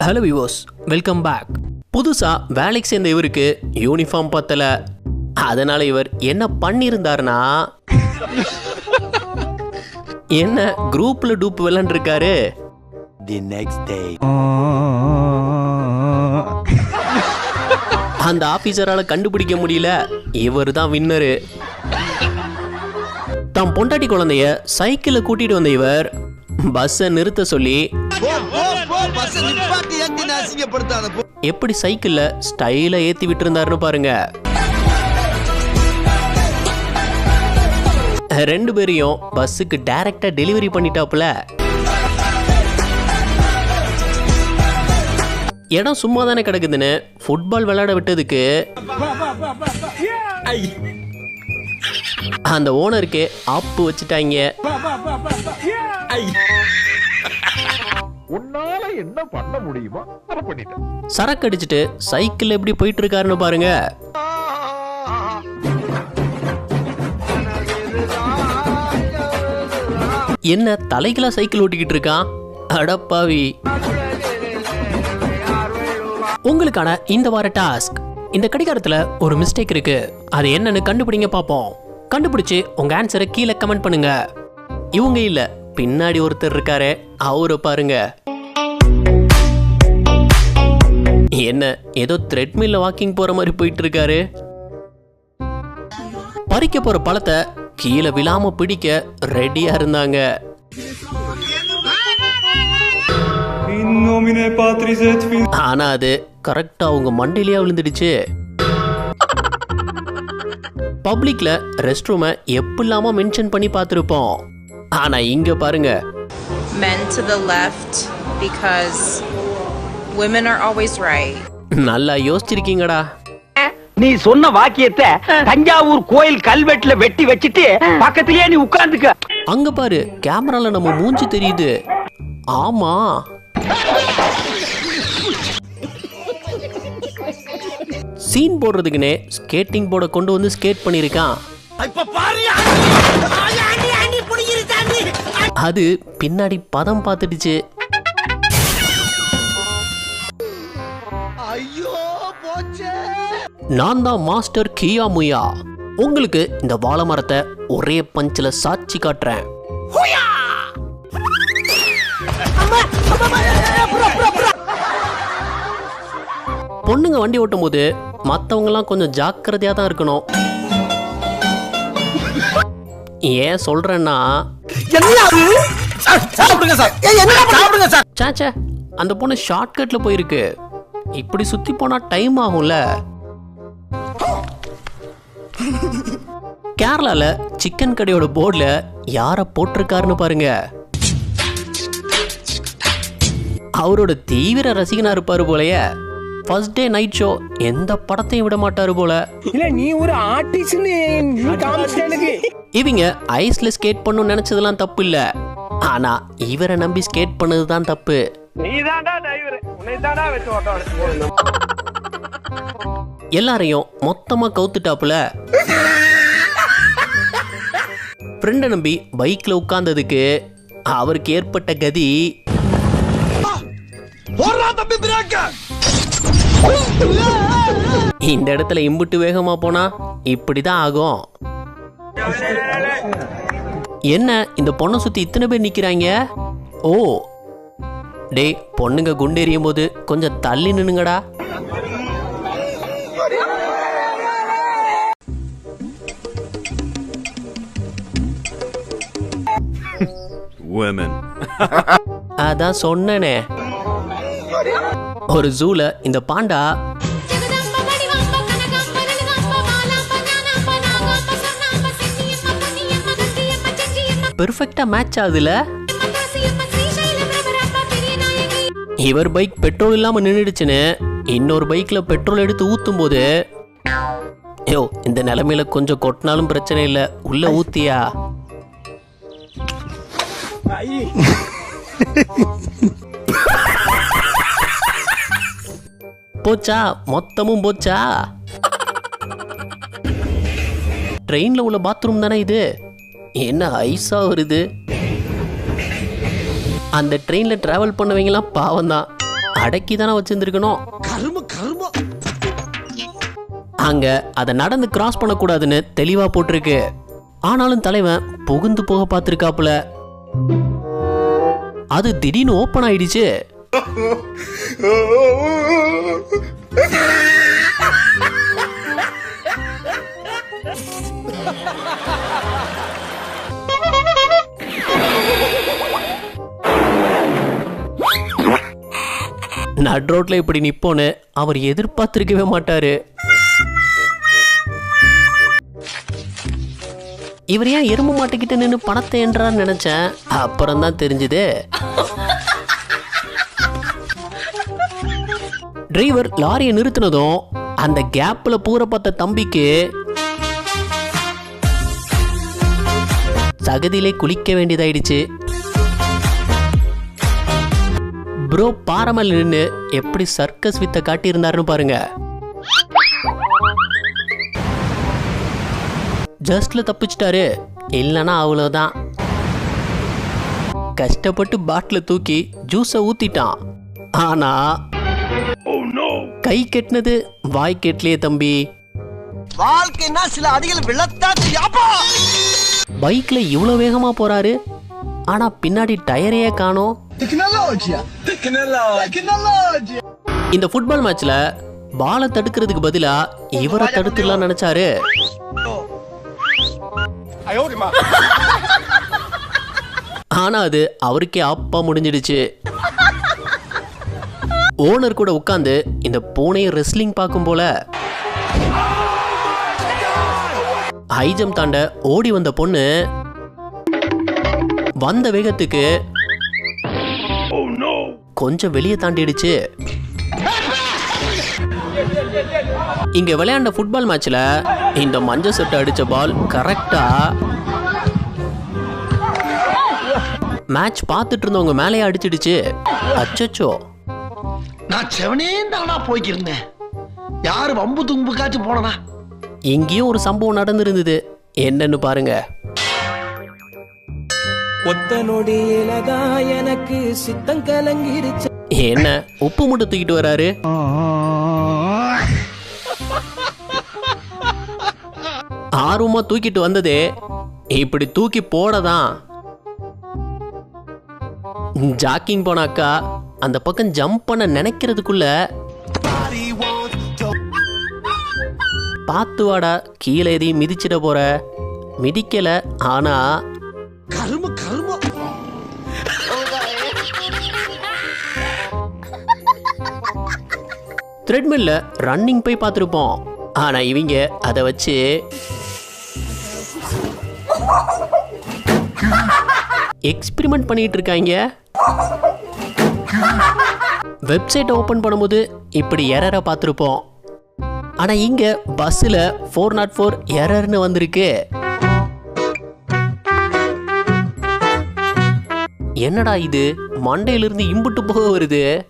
Hello விவோஸ் welcome back புதுசா வேலைக்கு சேர்ந்த இவருக்கு யூனிஃபார்ம் பத்தல. அதனால இவர் என்ன பண்ணியிருந்தாருன்னா என்ன குரூப்ல டூப் விளாண்டுருக்காரு The next day. அந்த ஆபீசரால கண்டுபிடிக்க முடியல. இவர் தான் வின்னரு தம் பொண்டாட்டி குழந்தைய சைக்கிளை கூட்டிட்டு வந்த இவர் பஸ்ஸை நிறுத்த சொல்லி எப்படி சைக்கிள்ல ஸ்டைல ஏத்தி விட்டுருந்தாருன்னு பாருங்க. ரெண்டு பேரையும் பஸ்ஸுக்கு டைரக்டா டெலிவரி பண்ணிட்டாப்புல. இடம் சும்மா தானே கிடக்குதுன்னு ஃபுட்பால் விளையாட விட்டதுக்கு அந்த ஓனருக்கு ஆப்பு வச்சுட்டாங்க. உன்னால என்ன பண்ண முடியுமோ அதை பண்ணிட்டேன். சரக்கு அடிச்சுட்டு சைக்கிள் எப்படி போயிட்டு இருக்காருன்னு பாருங்க. என்ன தலைகளா சைக்கிள் ஓட்டிக்கிட்டு இருக்கான்? அடப்பாவி உங்களுக்கான இந்த வார டாஸ்க். இந்த கடிகாரத்துல ஒரு மிஸ்டேக் இருக்கு. அது என்னன்னு கண்டுபிடிங்க பாப்போம். கண்டுபிடிச்சு உங்க ஆன்சரை கீழே கமெண்ட் பண்ணுங்க. இவங்க இல்ல பின்னாடி ஒருத்தர் இருக்காரு. அவரை பாருங்க. என்ன ஏதோ த்ரெட்மில்ல வாக்கிங் போற மாதிரி போயிட்டு இருக்காரு பறிக்க போற பழத்தை கீழே விழாம பிடிக்க ரெடியா இருந்தாங்க. ஆனா அது கரெக்டா அவங்க மண்டையிலேயே விழுந்துடுச்சு. பப்ளிக்ல ரெஸ்ட் ரூமை எப்படிலாம மென்ஷன் பண்ணி பார்த்துருப்போம். ஆனா இங்க பாருங்க men to the left because women are always right. நல்லா யோசிச்சிருக்கீங்கடா. நீ சொன்ன வாக்கியத்தை தஞ்சாவூர் கோயில் கல்வெட்டுல வெட்டி வச்சிட்டு பக்கத்திலேயே நீ உட்கார்ந்துக்க. அங்க பாரு கேமரால நம்ம மூஞ்சி தெரியுது. ஆமா. சீன் போடுறதுக்குனே ஸ்கேட்டிங் போர்டை கொண்டு வந்து ஸ்கேட் பண்ணியிருக்கான். அது பின்னாடி பதம் பார்த்துடுச்சு. நான் தான் மாஸ்டர் கியா முயா. உங்களுக்கு இந்த வாழை மரத்தை ஒரே பஞ்சில் சாட்சி காட்டுறேன். பொண்ணுங்க வண்டி ஓட்டும் போது மற்றவங்கலாம் கொஞ்சம் ஜாக்கிரதையாக தான் இருக்கணும். ஏன் சொல்றேன்னா சாச்சே அந்த பொண்ணு ஷார்ட்கட்ல போயிருக்கு. இப்படி சுத்தி போனா டைம் ஆகும்ல. கேரளால சிக்கன் கடையோட போர்டுல யார போட்டிருக்காருன்னு பாருங்க. அவரோட தீவிர ரசிகனா இருப்பாரு போலயே. ஃபர்ஸ்ட் டே நைட் ஷோ எந்த படத்தையும் விட மாட்டாரு போல. இல்ல நீ ஒரு எனக்கு. இவங்க ஐஸ்ல ஸ்கேட் பண்ணணும்னு நினைச்சதெல்லாம் தப்பு இல்ல ஆனா இவரை நம்பி ஸ்கேட் பண்ணது தான் தப்பு. நீ தான்டா டிரைவர் உன்னை தான்டா வச்சு ஓட்டம் எல்லாரையும் மொத்தமா கவுத்துட்டாப்புல. ஃப்ரெண்டை நம்பி பைக்ல உட்கார்ந்ததுக்கு அவருக்கு ஏற்பட்ட கதி. இந்த இடத்துல இம்புட்டு வேகமா போனா இப்படிதான் ஆகும். என்ன இந்த பொண்ணை சுத்தி இத்தனை பேர் நிக்கிறாங்க? ஓ. டேய் பொண்ணுங்க குண்டு எறியும் போது கொஞ்சம் தள்ளி நின்னுங்கடா. அதான் சொன்னனே. ஒரு ஜூவில் இந்த பாண்டா பெர்ஃபெக்டாக மேட்ச் ஆகுதுல? இவர் பைக் பெட்ரோல் இல்லாமல் நின்றுடுச்சுன்னு இன்னொரு பைக்கில் பெட்ரோல் எடுத்து ஊற்றும் போது ஐயோ இந்த நிலமையில கொஞ்சம் கொட்டினாலும் பிரச்சனை இல்லை. உள்ள ஊத்தியா? ஐ. போச்சா? மொத்தமும் போச்சா? ட்ரெயின்ல உள்ள பாத்ரூம் தானே இது? என்ன ஐஸா வருது? அந்த ட்ரெயின்ல டிராவல் பண்ணவங்கலாம் பாவம் தான் அடக்கி தானே வச்சிருந்துருக்கணும். அங்க அதை நடந்து கிராஸ் பண்ணக்கூடாதுன்னு தெளிவா போட்டிருக்கு. ஆனாலும் தலைவன் புகுந்து போக பார்த்துருக்காப்புல. அது திடீர்னு ஓப்பன் ஆயிடுச்சு. நட் ரோட்ல இப்படி நிப்போன்னு அவர் எதிர்பார்த்திருக்கவே மாட்டாரு. இவர் ஏன் எறும்பு மாட்டிக்கிட்டு நின்று பணத்தை என்றான்னு நினைச்சேன்? அப்புறம் தான் தெரிஞ்சுது. டிரைவர் லாரியை நிறுத்தினதும் அந்த கேப்பில் பூர பார்த்த தம்பிக்கு சகதியிலே குளிக்க வேண்டியதாயிடுச்சு. ப்ரோ பாரமல் நின்று எப்படி சர்க்கஸ் வித்த காட்டியிருந்தாருன்னு பாருங்க. ஜஸ்ட்ல தப்பிச்சிட்டாரு. இல்லைன்னா அவ்வளோதான் கஷ்டப்பட்டு பாட்டில் தூக்கி ஜூஸை ஊத்திட்டான். ஆனா கை கெட்டினது வாய் கெட்டலையே தம்பி. வாழ்க்கைன்னா சில அடிகள் செய்யாப்பா பைக்ல இவ்வளோ வேகமா போறாரு. ஆனா பின்னாடி டயரையே காணோம். இந்த ஃபுட்பால் மேட்ச்ல பாலை தடுக்கிறதுக்கு பதிலா இவரை தடுத்துடலாம் நினைச்சாரு. ஆனா அது அவருக்கே அப்பா முடிஞ்சிடுச்சு. ஓனர் கூட உட்காந்து இந்த பூனையை ரெஸ்லிங் பார்க்கும் போல. ஹைஜம் தாண்ட ஓடி வந்த பொண்ணு வந்த வேகத்துக்கு கொஞ்சம் வெளியே தாண்டிடுச்சு. இங்க விளையாண்ட ஃபுட்பால் மேட்ச்ல இந்த மஞ்சள் சட்டை அடிச்ச பால் கரெக்டா மேட்ச் பார்த்துட்டு இருந்தவங்க மேலேயே அடிச்சிடுச்சு. அச்சச்சோ. நான் செவனே தானா போய்க்கிருந்தேன். யாரு வம்பு தும்புக்காச்சும் போனனா? இங்கேயும் ஒரு சம்பவம் நடந்திருந்தது. என்னன்னு பாருங்க. ஒத்த நொடியில தான் எனக்கு சித்தம் கலங்கிருச்சு. என்ன உப்பு மூட்டை தூக்கிட்டு வராரு? ஆர்வமா தூக்கிட்டு வந்ததே இப்படி தூக்கி போடதான். ஜாக்கிங் போனாக்கா அந்த பக்கம் ஜம்ப் பண்ண நினைக்கிறதுக்குள்ள பார்த்து வாடா கீழே எதையும் மிதிச்சிட போற. மிதிக்கல ஆனா கரும கரும. த்ரெட்மில்ல ரன்னிங் போய் பார்த்துருப்போம். ஆனா இவங்க அதை வச்சு எக்ஸ்பிரிமெண்ட் பண்ணிட்டு இருக்காங்க. வெப்சைட் ஓபன் பண்ணும்போது இப்படி எரரை பார்த்துருப்போம். ஆனா இங்க பஸ்ல ஃபோர் நாட் ஃபோர் எரர்னு வந்திருக்கு. என்னடா இது? மண்டையிலிருந்து இம்புட்டு போக வருது.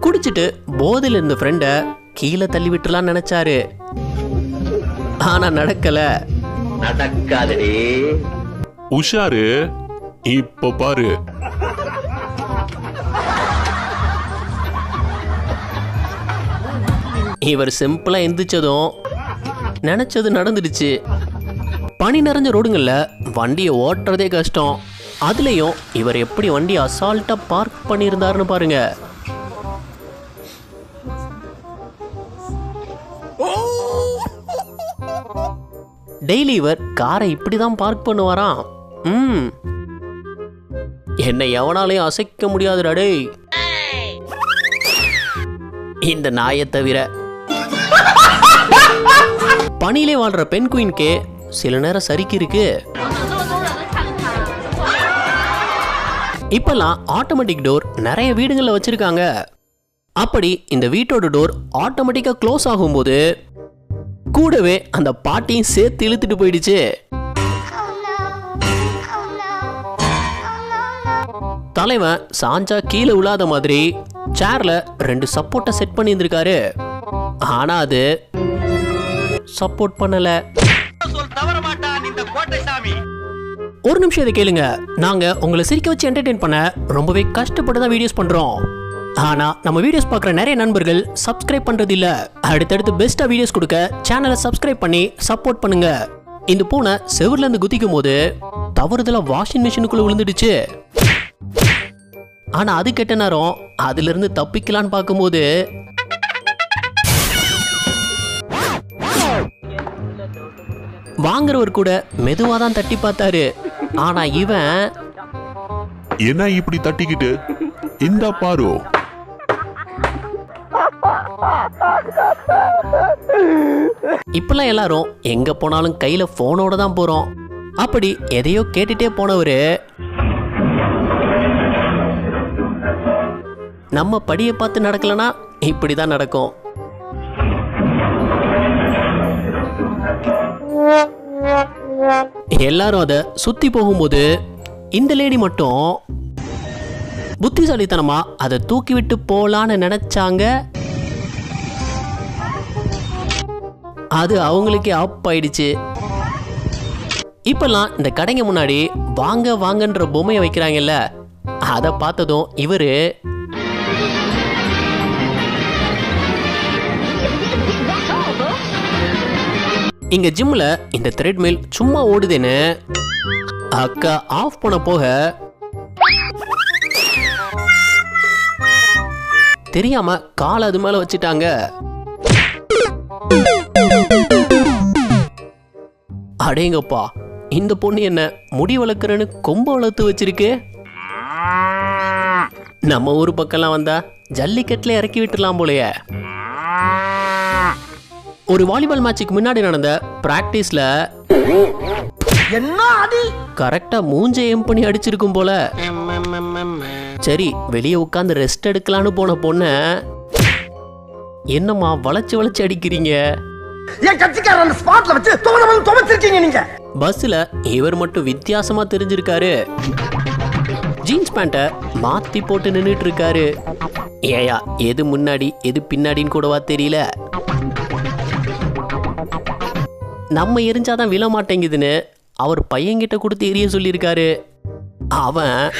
குடிச்சிட்டு போதையில இருந்த ஃப்ரெண்ட கீழே தள்ளி விட்டுலாம் நினைச்சாரு. ஆனா நடக்கல. நடக்காதடி. உஷாரு இப்ப பாரு. இவர் சிம்பிளா எந்திரிச்சதும் நினைச்சது நடந்துடுச்சு. பனி நிறைஞ்ச ரோடுங்கள்ல வண்டியை ஓட்டுறதே கஷ்டம். அதுலேயும் இவர் எப்படி வண்டி அசால்ட்டாக பார்க் பண்ணியிருந்தாருன்னு பாருங்க. டெய்லி இவர் காரை இப்படி தான் பார்க் பண்ணுவாராம். ம். என்னை எவனாலையும் அசைக்க முடியாதுடா டேய். இந்த நாயை தவிர. பணியிலே வாழ்ற பெண் குயின்கே சில நேரம் சரிக்கு இருக்கு இப்பெல்லாம் ஆட்டோமேட்டிக் டோர் நிறைய வீடுகளில் வச்சிருக்காங்க. அப்படி இந்த வீட்டோட டோர் ஆட்டோமேட்டிக்காக க்ளோஸ் ஆகும்போது கூடவே அந்த பாட்டியும் சேர்த்து இழுத்துட்டு போயிடுச்சு. தலைவன் சாஞ்சா கீழே விழாத மாதிரி சேர்ல ரெண்டு சப்போர்ட்டை செட் பண்ணியிருந்திருக்காரு. ஆனா அது சப்போர்ட் பண்ணல. ஒரு நிமிஷம் இதை கேளுங்க. நாங்க உங்களை சிரிக்க வச்சு என்டர்டெயின் பண்ண ரொம்பவே கஷ்டப்பட்டு தான் வீடியோஸ் பண்றோம். ஆனா நம்ம வீடியோஸ் பார்க்குற நிறைய நண்பர்கள் சப்ஸ்கிரைப் பண்றது இல்ல அடுத்தடுத்து பெஸ்டா வீடியோஸ் கொடுக்க சேனலை சப்ஸ்கிரைப் பண்ணி சப்போர்ட் பண்ணுங்க. இந்த பூனை செவர்ல இருந்து குதிக்கும் போது தவறுதலா வாஷிங் மிஷினுக்குள்ள விழுந்துடுச்சு. ஆனா அது கெட்ட நேரம். அதுல இருந்து தப்பிக்கலான்னு பார்க்கும்போது வாங்குறவர் கூட மெதுவா தான் தட்டி பார்த்தாரு. ஆனா இவன் என்ன இப்படி தட்டிக்கிட்டு? இந்த பாரு. இப்பெல்லாம் எல்லாரும் எங்க போனாலும் கையில போனோட தான் போறோம். அப்படி எதையோ கேட்டுட்டே போனவரு நம்ம படியை பார்த்து நடக்கலனா இப்படிதான் நடக்கும். எல்லாரும் அதை சுத்தி போகும்போது இந்த லேடி மட்டும் புத்திசாலித்தனமா அதை தூக்கி விட்டு போலான்னு நினைச்சாங்க. அது அவங்களுக்கே அப் ஆயிடுச்சு. இப்பெல்லாம் இந்த கடைங்க முன்னாடி வாங்க வாங்கன்ற பொம்மையை வைக்கிறாங்கல்ல அதை பார்த்ததும் இவரு இங்க ஜிம்ல இந்த த்ரெட்மில் சும்மா ஓடுதுன்னு அக்கா ஆஃப் பண்ண போக தெரியாம கால் அது மேல வச்சுட்டாங்க. அடேங்கப்பா இந்த பொண்ணு என்ன முடி வளர்க்குறேன்னு கொம்ப வளர்த்து வச்சிருக்கு? நம்ம ஊர் பக்கம்லாம் வந்தா ஜல்லிக்கட்டுல இறக்கி விட்டுலாம் போலயே. ஒரு வாலிபால் மேட்சுக்கு முன்னாடி நடந்த பிராக்டிஸ்ல என்ன அடி கரெக்டா மூஞ்ச எம் பண்ணி அடிச்சிருக்கும் போல. சரி வெளியே உட்காந்து ரெஸ்ட் எடுக்கலான்னு போன பொண்ண என்னம்மா வளைச்சு வளைச்சு அடிக்கிறீங்க? பஸ்ல இவர் மட்டும் வித்தியாசமா தெரிஞ்சிருக்காரு. ஜீன்ஸ் பேண்ட்டை மாத்தி போட்டு நின்னுட்டு இருக்காரு. ஏயா எது முன்னாடி எது பின்னாடின்னு கூடவா தெரியல. நம்ம எரிஞ்சாதான் விழ மாட்டேங்குதுன்னு அவர் பையன்கிட்ட கொடுத்து எரிய சொல்லியிருக்காரு. அவன்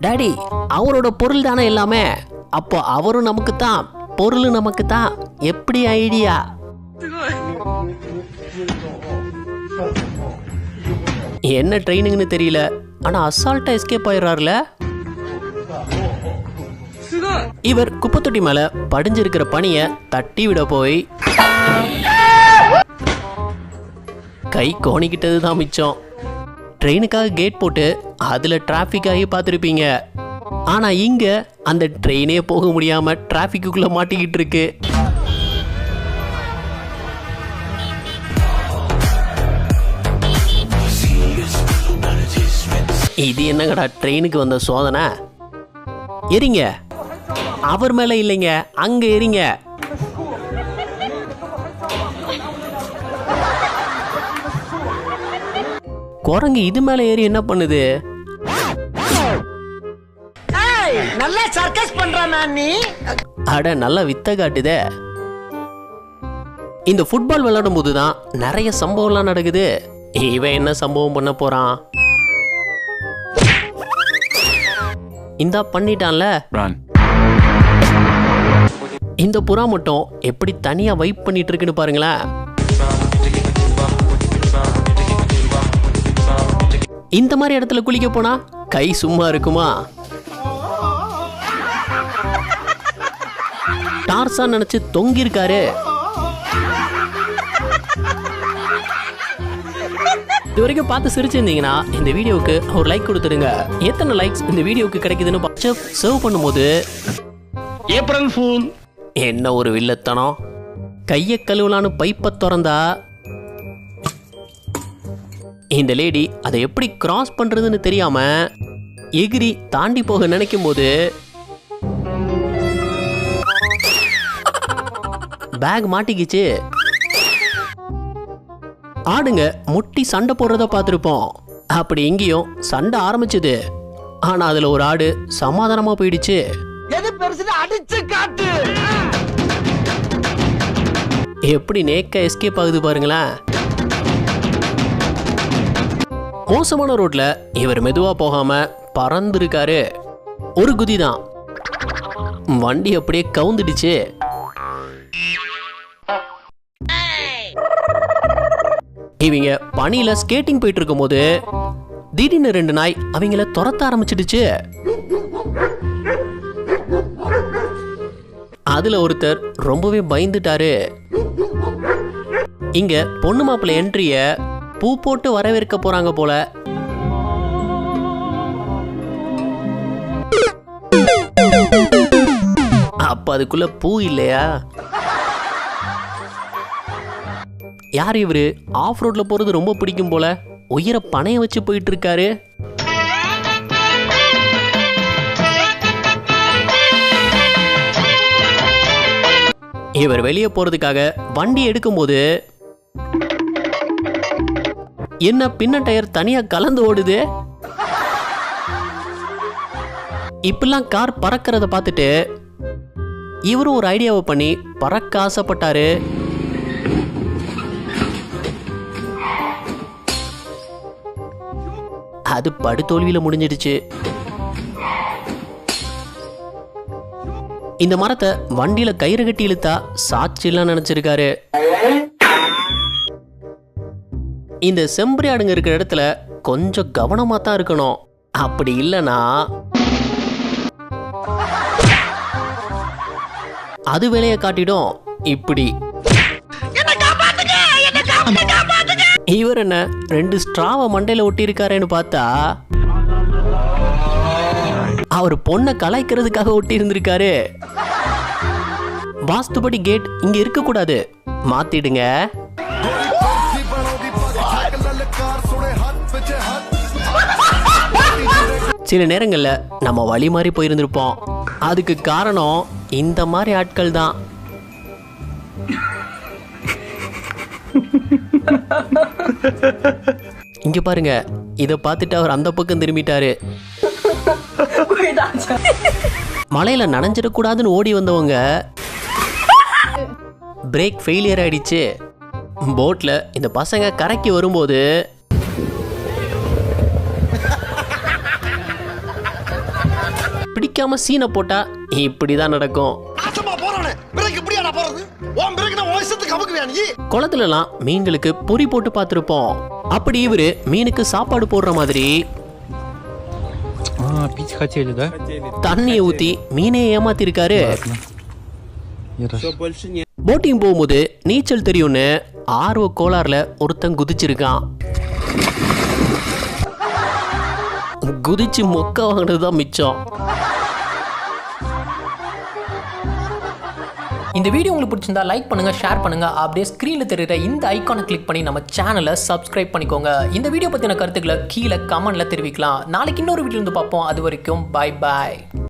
டாடி அவரோட பொருள் தானே எல்லாமே? அப்போ அவரும் நமக்கு தான் பொருள் நமக்கு தான் எப்படி ஐடியா? என்ன ட்ரைனிங்னு தெரியல. ஆனா அசால்ட்டா எஸ்கேப் ஆயிடுறாருல? இவர் குப்பத்தொட்டி மேல படிஞ்சிருக்கிற பனிய தட்டி விட போய். கை கோணிக்கிட்டது தான் மிச்சம். ட்ரெயினுக்காக கேட் போட்டு அதில் டிராஃபிக் ஆகி பார்த்துருப்பீங்க. ஆனால் இங்கே அந்த ட்ரெயினே போக முடியாமல் டிராஃபிக்குள்ளே மாட்டிக்கிட்டு இருக்கு. இது என்னங்கடா ட்ரெயினுக்கு வந்த சோதனை? எரிங்க. அவர் மேல இல்லைங்க. அங்க எரிங்க குரங்கு இது மேல ஏறி என்ன பண்ணுது? நல்லா சர்க்கஸ் பண்றானா நீ? அட நல்லா வித்த காட்டுதே. இந்த ஃபுட்பால் விளையாடும் போது தான் நிறைய சம்பவம்லாம் நடக்குது. இவன் என்ன சம்பவம் பண்ண போறான்? இந்தா பண்ணிட்டான்ல. இந்த புறா மட்டும் எப்படி தனியாக வைப் பண்ணிட்டு இருக்குன்னு பாருங்களேன். இந்த மாதிரி இடத்துல குளிக்க போனா கை சும்மா இருக்குமா? டார்சா நினைச்சு தொங்கியிருக்காரு இது வரைக்கும் பார்த்து சிரிச்சிருந்தீங்கன்னா இந்த வீடியோவுக்கு ஒரு லைக் கொடுத்துருங்க எத்தனை லைக்ஸ் இந்த வீடியோவுக்கு கிடைக்குதுன்னு பார்த்து சர்வ் பண்ணும்போது ஏப்ரல் ஃபூல் என்ன ஒரு வில்லத்தனம்? கையை கழுவலான்னு பைப்பை திறந்தா? இந்த லேடி அதை எப்படி கிராஸ் பண்றதுன்னு தெரியாம எகிரி தாண்டி போக நினைக்கும் போது பேக் மாட்டிக்கிச்சு. ஆடுங்க முட்டி சண்டை போடுறத பார்த்துருப்போம். அப்படி இங்கேயும் சண்டை ஆரம்பிச்சது. ஆனா அதுல ஒரு ஆடு சமாதானமா போயிடுச்சு. எது பெருசுன்னு அடிச்சு காட்டு! எப்படி நேக்க எஸ்கேப் ஆகுது பாருங்களேன். மோசமான ரோட்ல இவர் மெதுவா போகாம பறந்துருக்காரு. ஒரு குதி தான். வண்டி அப்படியே கவுந்துடுச்சு. இவங்க பனியில ஸ்கேட்டிங் போயிட்டு இருக்கும்போது திடீர்னு ரெண்டு நாய் அவங்கள துரத்த ஆரம்பிச்சிடுச்சு. அதுல ஒருத்தர் ரொம்பவே பயந்துட்டாரு. இங்க பொண்ணு மாப்பிள்ளை என்ட்ரிய பூ போட்டு வரவேற்க போறாங்க போல. அப்ப அதுக்குள்ள பூ இல்லையா? யார் இவரு? ஆஃப் ரோட்ல போறது ரொம்ப பிடிக்கும் போல. உயிரை பணைய வச்சு போயிட்டு இருக்காரு இவர் வெளியே போறதுக்காக வண்டி எடுக்கும்போது என்ன பின்ன டயர் தனியா கலந்து ஓடுது? இப்பெல்லாம் கார் பறக்கிறத பார்த்துட்டு இவரும் ஒரு ஐடியாவை பண்ணி பறக்க ஆசைப்பட்டாரு. அது படுதோல்வியில் முடிஞ்சிடுச்சு. இந்த மரத்தை வண்டியில் கயிறு கட்டி இழுத்தா சாட்சிலாம் நினைச்சிருக்காரு. இந்த செம்பரி ஆடுங்க இருக்கிற இடத்துல கொஞ்சம் கவனமா தான் இருக்கணும். அப்படி இல்லைன்னா அது வேலையை காட்டிடும். இப்படி. இவர் என்ன ரெண்டு ஸ்ட்ராவை மண்டையில ஒட்டியிருக்காருன்னு பார்த்தா அவர் பொண்ணை கலாய்க்கிறதுக்காக ஒட்டி இருந்திருக்காரு வாஸ்துபடி கேட் இங்க இருக்க கூடாது மாத்திடுங்க. சில நேரங்களில் நம்ம வழி மாறி போயிருந்திருப்போம். அதுக்கு காரணம் இந்த மாதிரி ஆட்கள் தான். இங்க பாருங்க இதை பார்த்துட்டு அவர் அந்த பக்கம் திரும்பிட்டாரு. மலையில நனைஞ்சிடக்கூடாதுன்னு ஓடி வந்தவங்க பிரேக் ஃபெயிலியர் ஆயிடுச்சு. போட்டில் இந்த பசங்க கரைக்கு வரும்போது பிடிக்காம சீனை போட்டா இப்படி தான் நடக்கும் குளத்துலலாம் மீன்களுக்கு பொறி போட்டு பார்த்துருப்போம். அப்படி இவரு மீனுக்கு சாப்பாடு போடுற மாதிரி தண்ணியை ஊத்தி மீனே ஏமாத்திருக்காரு. போட்டிங் போகும்போது நீச்சல் தெரியும்னு ஆர்வ கோளாறுல ஒருத்தன் குதிச்சிருக்கான். குதிச்சு மொக்க வாங்கினது மிச்சம். இந்த வீடியோ உங்களுக்கு பிடிச்சிருந்தா லைக் பண்ணுங்க ஷேர் பண்ணுங்க. அப்படியே ஸ்க்ரீனில் தெரியுற இந்த ஐக்கானை கிளிக் பண்ணி நம்ம சேனலை சப்ஸ்கிரைப் பண்ணிக்கோங்க. இந்த வீடியோ பற்றின கருத்துக்களை கீழே கமெண்ட்ல தெரிவிக்கலாம். நாளைக்கு இன்னொரு வீடியோ இருந்து பார்ப்போம். அது வரைக்கும் பாய் பாய்